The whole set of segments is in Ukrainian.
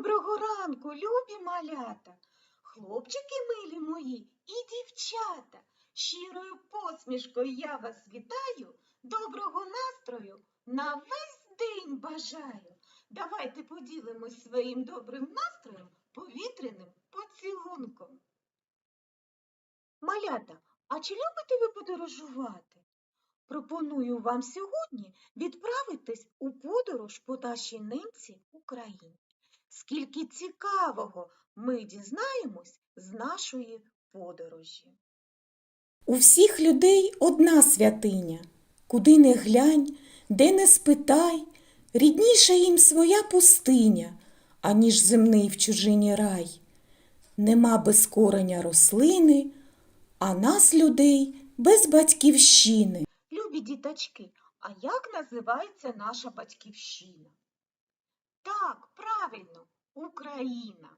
Доброго ранку, любі малята, хлопчики милі мої і дівчата. Щирою посмішкою я вас вітаю, доброго настрою на весь день бажаю. Давайте поділимось своїм добрим настроєм повітряним поцілунком. Малята, а чи любите ви подорожувати? Пропоную вам сьогодні відправитись у подорож по нашій ненці Україні. Скільки цікавого ми дізнаємось з нашої подорожі. У всіх людей одна святиня, куди не глянь, де не спитай, рідніша їм своя пустиня, аніж земний в чужині рай. Нема без кореня рослини, а нас, людей, без батьківщини. Любі діточки, а як називається наша батьківщина? Так, правильно, Україна.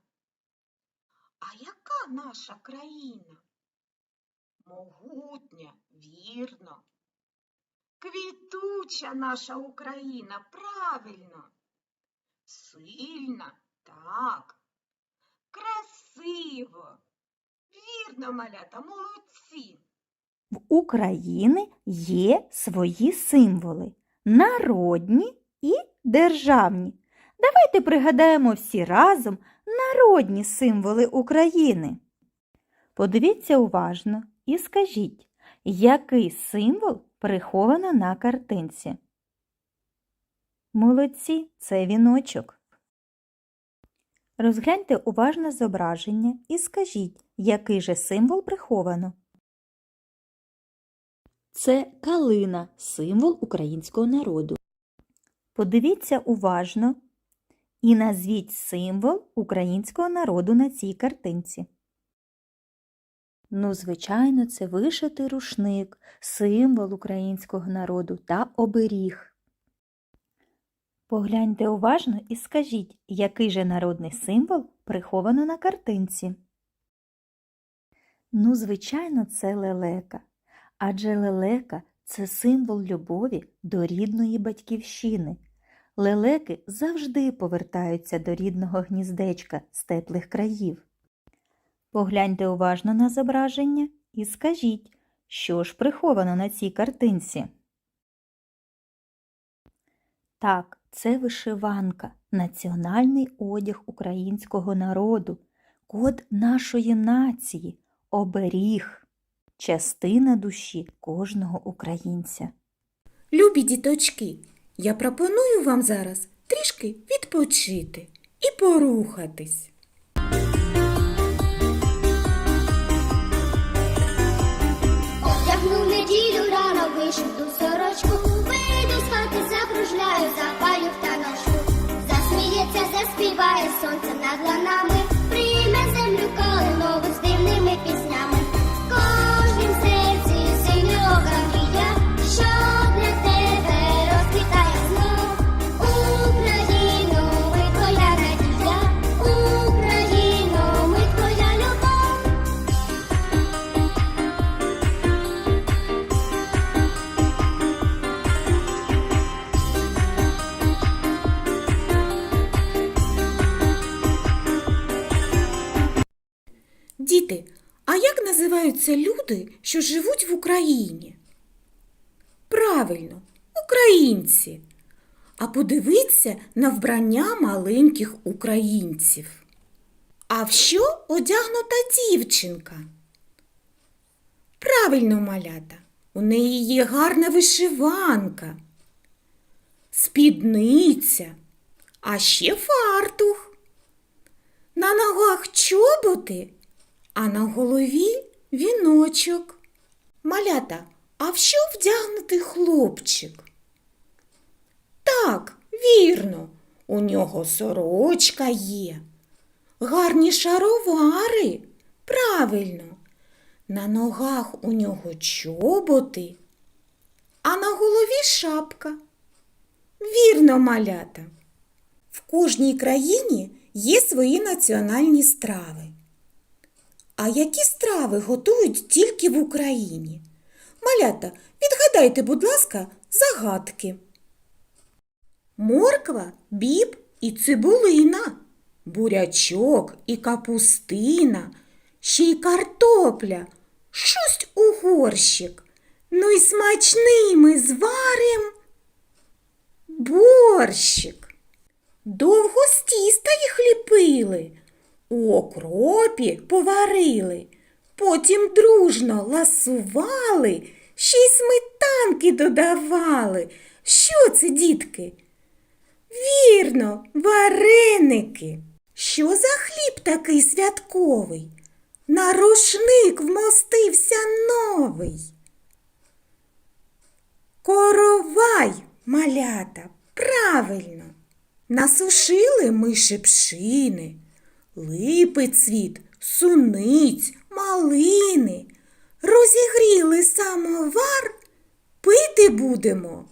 А яка наша країна? Могутня, вірно. Квітуча наша Україна, правильно. Сильна, так. Красиво. Вірно, малята, молодці. В України є свої символи народні і державні. Давайте пригадаємо всі разом народні символи України. Подивіться уважно і скажіть, який символ приховано на картинці? Молодці, це віночок. Розгляньте уважно зображення і скажіть, який же символ приховано. Це калина, символ українського народу. Подивіться уважно і назвіть символ українського народу на цій картинці. Ну, звичайно, це вишитий рушник, символ українського народу та оберіг. Погляньте уважно і скажіть, який же народний символ приховано на картинці. Ну, звичайно, це лелека. Адже лелека це символ любові до рідної батьківщини. Лелеки завжди повертаються до рідного гніздечка з теплих країв. Погляньте уважно на зображення і скажіть, що ж приховано на цій картинці. Так, це вишиванка, національний одяг українського народу, код нашої нації, оберіг, частина душі кожного українця. Любі діточки, я пропоную вам зараз трішки відпочити і порухатись. А як називаються люди, що живуть в Україні? Правильно, українці. А подивіться на вбрання маленьких українців. А в що одягнута дівчинка? Правильно, малята, у неї є гарна вишиванка, спідниця, а ще фартух. На ногах чоботи, а на голові віночок. Малята, а в що вдягнутий хлопчик? Так, вірно, у нього сорочка є. Гарні шаровари. Правильно. На ногах у нього чоботи, а на голові шапка. Вірно, малята. В кожній країні є свої національні страви. А які страви готують тільки в Україні? Малята, відгадайте, будь ласка, загадки. Морква, біб і цибулина. бурячок і капустина, ще й картопля, шусть у горщик. Ну й смачний ми зварим борщик. Довго з тіста їх ліпили, у окропі поварили, потім дружно ласували, ще й сметанки додавали. Що це, дітки? Вірно, вареники. Що за хліб такий святковий? На рушник вмостився новий. Коровай, малята, правильно. Насушили ми шипшини, липи цвіт, суниць, малини. Розігріли самовар, пити будемо.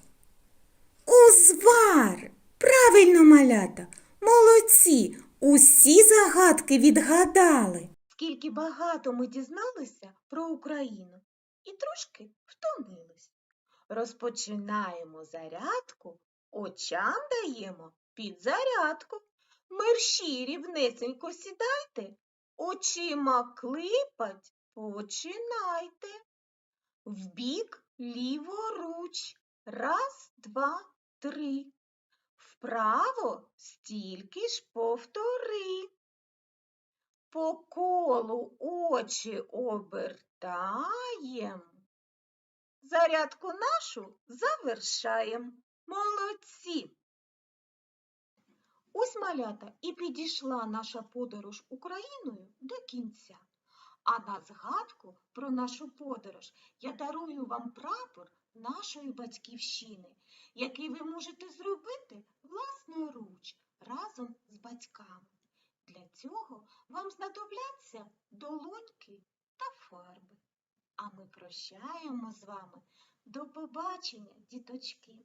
Узвар! Правильно, малята, молодці, усі загадки відгадали. Скільки багато ми дізналися про Україну і трошки втомились. Розпочинаємо зарядку, очам даємо підзарядку. Мерщі рівнесенько сідайте, очима клипать починайте. Вбік ліворуч. Раз, два, три. Вправо стільки ж повтори. По колу очі обертаєм. Зарядку нашу завершаєм. Молодці! Ось малята і підійшла наша подорож Україною до кінця. А на згадку про нашу подорож я дарую вам прапор нашої батьківщини, який ви можете зробити власноруч разом з батьками. Для цього вам знадобляться долоньки та фарби. А ми прощаємо з вами. До побачення, діточки!